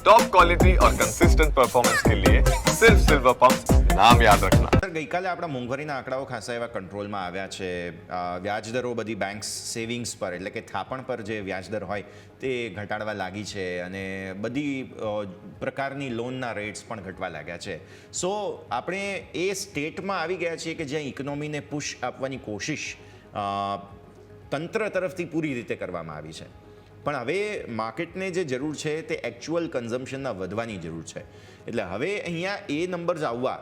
Top quality और consistent performance के लिए सिर्फ सिल्वर पंप नाम याद रखना સર ગઈકાલે આપણા મોંઘવારીના આંકડાઓ ખાસા એવા કંટ્રોલમાં આવ્યા છે અ, વ્યાજદરો બધી બેંક સેવિંગ્સ પર એટલે કે થાપણ પર જે વ્યાજદર હોય તે ઘટાડવા લાગી છે અને બધી અ, પ્રકારની લોનના રેટ્સ પણ ઘટવા લાગ્યા છે સો આપણે એ સ્ટેટમાં આવી ગયા છીએ કે જ્યાં ઇકોનોમીને પુશ આપવાની કોશિશ અ, તંત્ર તરફથી પૂરી રીતે કરવામાં આવી છે પણ હવે માર્કેટને જે જરૂર છે તે એકચ્યુઅલ કન્ઝમ્પશનના વધવાની જરૂર છે. એટલે હવે અહીંયા એ નંબર્સ આવવા,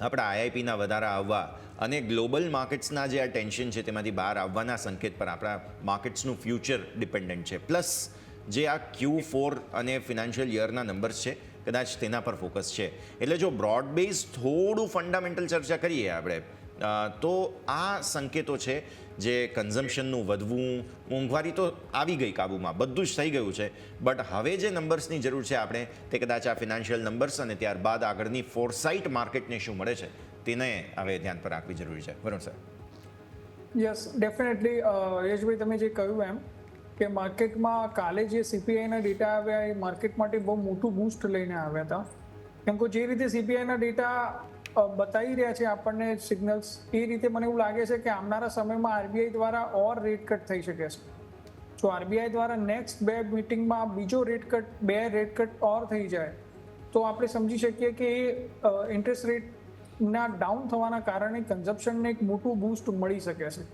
આપણા આઈઆઈપીના વધારા આવવા અને ગ્લોબલ માર્કેટ્સના જે આ ટેન્શન છે તેમાંથી બહાર આવવાના સંકેત પર આપણા માર્કેટ્સનું ફ્યુચર ડિપેન્ડન્ટ છે. પ્લસ જે આ ક્યુ ફોર અને ફિનાન્શિયલ યરના નંબર્સ છે કદાચ તેના પર ફોકસ છે. એટલે જો બ્રોડ બેઝ થોડું ફંડામેન્ટલ ચર્ચા કરીએ આપણે તો આ સંકેતો છે જે કન્ઝમ્પશનનું વધવું, મોંઘવારી તો આવી ગઈ કાબૂમાં, બધું જ થઈ ગયું છે. બટ હવે જે નંબર્સની જરૂર છે આપણે, તે કદાચ આ ફિનાન્શિયલ નંબર્સ અને ત્યારબાદ આગળની ફોરસાઇટ માર્કેટને શું મળે છે, તેને હવે ધ્યાન પર રાખવી જરૂરી છે. બરોબર સર યસ ડેફિનેટલી યશભાઈ, તમે જે કહ્યું એમ કે માર્કેટમાં કાલે જે સીપીઆઈના ડેટા આવ્યા એ માર્કેટ માટે બહુ મોટું બૂસ્ટ લઈને આવ્યા હતા. કેમ કે જે રીતે સીપીઆઈના ડેટા બતાવી રહ્યા છે આપણને સિગ્નલ્સ એ રીતે મને એવું લાગે છે કે આવનારા સમયમાં આરબીઆઈ દ્વારા ઓર રેટ કટ થઈ શકે છે. જો આરબીઆઈ દ્વારા નેક્સ્ટ બે મિટિંગમાં બીજો રેટ કટ બે રેટ કટ ઓર થઈ જાય, તો આપણે સમજી શકીએ કે એ ઇન્ટરેસ્ટ રેટના ડાઉન થવાના કારણે કન્ઝપ્શનને એક મોટું બૂસ્ટ મળી શકે છે.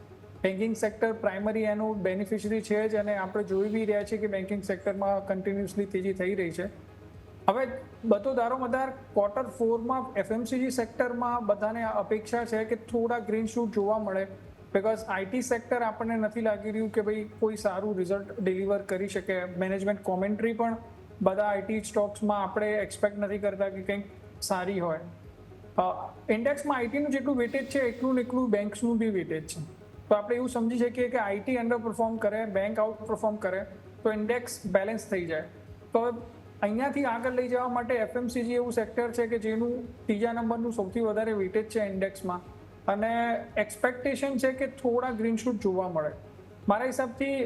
બેન્કિંગ સેક્ટર પ્રાઇમરી એનું બેનિફિશરી છે જ અને આપણે જોઈ બી રહ્યા છીએ કે બેન્કિંગ સેક્ટરમાં કન્ટિન્યુઅસલી તેજી થઈ રહી છે. હવે બધો દારોમદાર ક્વાર્ટર ફોરમાં એફએમસીજી સેક્ટરમાં બધાને અપેક્ષા છે કે થોડા ગ્રીન શૂટ જોવા મળે. બિકોઝ આઈટી સેક્ટર આપણને નથી લાગી રહ્યું કે ભાઈ કોઈ સારું રિઝલ્ટ ડિલિવર કરી શકે. મેનેજમેન્ટ કોમેન્ટ્રી પણ બધા આઈટી સ્ટોક્સમાં આપણે એક્સપેક્ટ નથી કરતા કે કંઈક સારી હોય. ઇન્ડેક્સમાં આઈટીનું જેટલું વેટેજ છે, એટલું ને એટલું બેંક્સનું બી વેટેજ છે. તો આપણે એવું સમજી શકીએ કે આઈટી અંડર પરફોર્મ કરે બેંક આઉટ પરફોર્મ કરે, તો ઇન્ડેક્સ બેલેન્સ થઈ જાય. તો અહીંયાથી આગળ લઈ જવા માટે એફએમસીજી એવું સેક્ટર છે કે જેનું ત્રીજા નંબરનું સૌથી વધારે વેટેજ છે ઇન્ડેક્સમાં અને એક્સપેક્ટેશન છે કે થોડા ગ્રીન શૂટ જોવા મળે. મારા હિસાબથી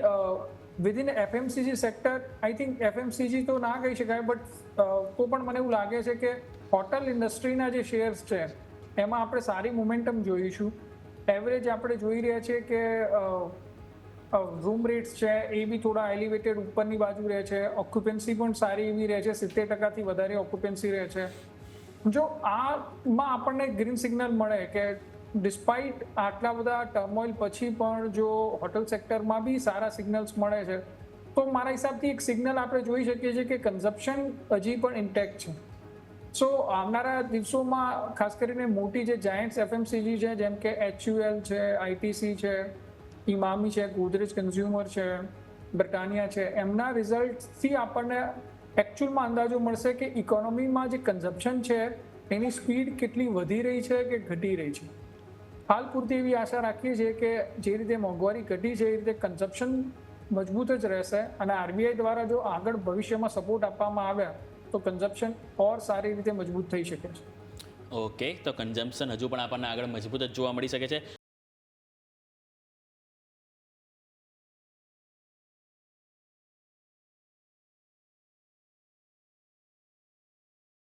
within FMCG sector I think FMCG તો ના કહી શકાય બટ તો પણ મને એવું લાગે છે કે હોટલ ઇન્ડસ્ટ્રીના જે શેર્સ છે, એમાં આપણે સારી મોમેન્ટમ જોઈશું. એવરેજ આપણે જોઈ રહ્યા છીએ કે રૂમ રેટ્સ છે એ બી થોડા એલિવેટેડ ઉપરની બાજુ રહે છે. ઓક્યુપન્સી પણ સારી એવી રહે છે. સિત્તેર ટકાથી વધારે ઓક્યુપન્સી રહે છે. જો આમાં આપણને ગ્રીન સિગ્નલ મળે કે ડિસ્પાઇટ આટલા બધા ટર્મોઇલ પછી પણ જો હોટલ સેક્ટરમાં બી સારા સિગ્નલ્સ મળે છે, તો મારા હિસાબથી એક સિગ્નલ આપણે જોઈ શકીએ છીએ કે કન્ઝપ્શન હજી પણ ઇન્ટેક્ટ છે. સો આવનારા દિવસોમાં ખાસ કરીને મોટી જે જાયન્ટ્સ એફએમસીજી છે, જેમ કે એચયુએલ છે આઈટીસી છે ઇમામી છે ગોદરેજ કન્ઝ્યુમર છે બ્રિટાનિયા છે, એમના રિઝલ્ટથી આપણને એકચ્યુઅલમાં અંદાજો મળશે કે ઇકોનોમીમાં જે કન્ઝપ્શન છે, એની સ્પીડ કેટલી વધી રહી છે કે ઘટી રહી છે. હાલ પૂરતી એવી આશા રાખીએ છીએ કે જે રીતે મોંઘવારી ઘટી છે, એ રીતે કન્ઝપ્શન મજબૂત જ રહેશે અને આરબીઆઈ દ્વારા જો આગળ ભવિષ્યમાં સપોર્ટ આપવામાં આવ્યા તો કન્ઝમ્પશન ઓર સારી રીતે મજબૂત થઈ શકે છે. ઓકે તો કન્ઝમ્પશન હજુ પણ આપણને આગળ મજબૂત જ જોવા મળી શકે છે.